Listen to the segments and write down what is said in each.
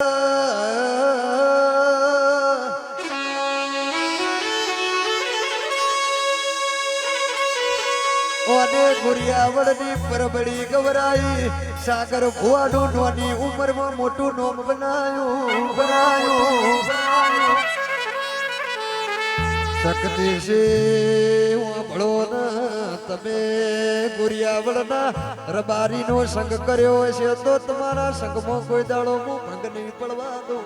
ઓને ગુરિયાવળની પરબડી ગવરાઈ, સાગર ભુવાનું નોની ઉંમરમાં મોટું નોમ બનાયું બનાયું. શક્તિ છે ના તમે ગુરિયાવળના રબારીનો સંગ કર્યો હશે તો તમારા સંગમાં કોઈ દાડો હું ભંગ નહીં પડવા દઉં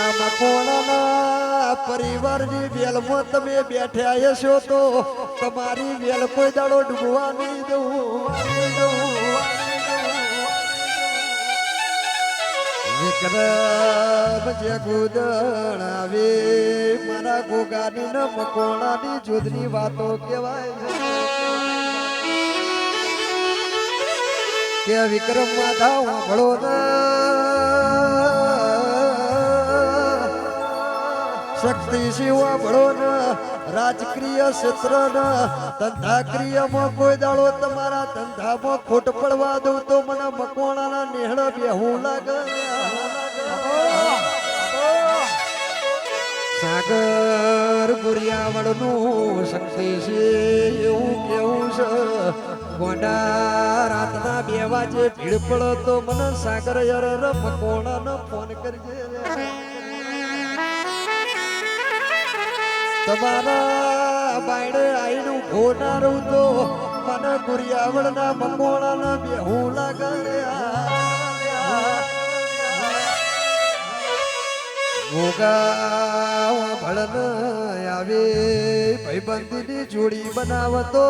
આમાં કોણાના પરિવારની વેલમાં તમે બેઠ્યા હશો તો તમારી વેલ કોઈ દાડો ડૂબવા નહીં દઉં. વિક્રમ જે ગુદણ આવે મારા ગોગાની ન મકોણાની જુદની વાતો કહેવાય છે કે વિક્રમ માધા વાંભળો શક્તિ શિવા ભળો ને રાજકીય ક્ષેત્ર ને ધંધાક્રિયામાં કોઈ દાડો તમારા ધંધામાં ખોટ પડવા દઉં તો મને મકવાણાના નેહળ બેહું લાગે સાગર ગુરિયાવળનું શક્તિ છે એવું કેવું છે? ગોંડા રાતના બે વાગે ભીડ પડો તો મને સાગર યાર મકોણાનો ફોન કરજે. તમારા બાયડે આઈનું રહું તો મને ગુરિયાવળના મકોણાના બેહું લાગે ગોગા ભળન આવે, ભાઈબંધીની જોડી બનાવતો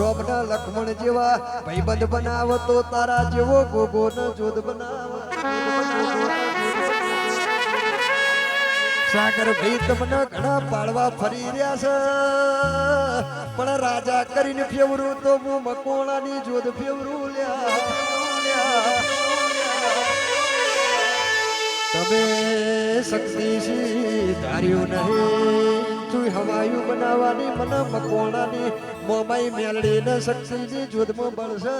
રોબના લક્ષ્મણ જેવા ભાઈબંધ બનાવતો, તારા જેવો ગોગો ન જોધ સાગર ભાઈ તમને ઘણા પાડવા ફરી રહ્યા છે, પણ રાજા કરીને ફેવરું તો હું મકોણાની જોધ ફેવરું લ્યા. તમે શક્તિશી ધાર્યું નહીં. તું હવાયું બનાવવાની મને મકવાણાની મોમાઈ મેળડીને શક્તિથી લ્યા, બળશે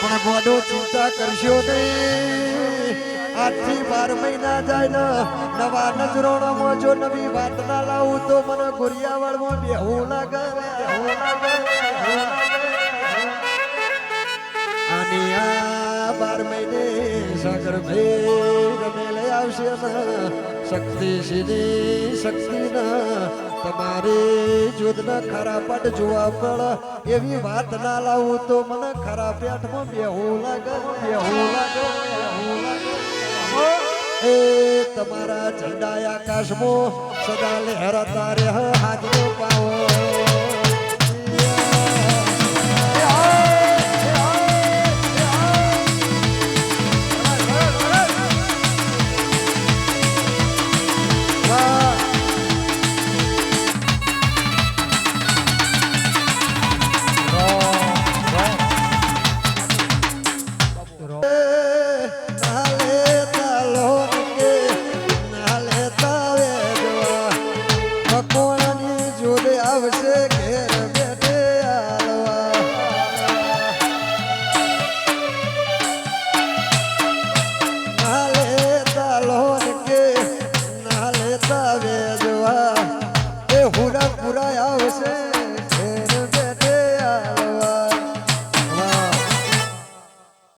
પણ ગોડો ચિંતા કરશો નહીં. આજથી બાર મહિના જાય ને નવા નજરોણામાં જો નવી વાત ના લાવું તો મને ગુરિયાવાડમાં બેહું લાગે. બાર મહિને સાગર આવશે શક્તિ સીધી શક્તિ ના. તમારે જોધના ખરા પટ જોવા પડે એવી વાત ના લાવું તો મને ખરા પેટમાં બેહું લાગે બેહું લાગે બેહું લાગે. તમારા ઝંડા આકાશમાં સદા લહેરતા જોડે આવશે ઘેર બેઠે નાલે તાવે હુરા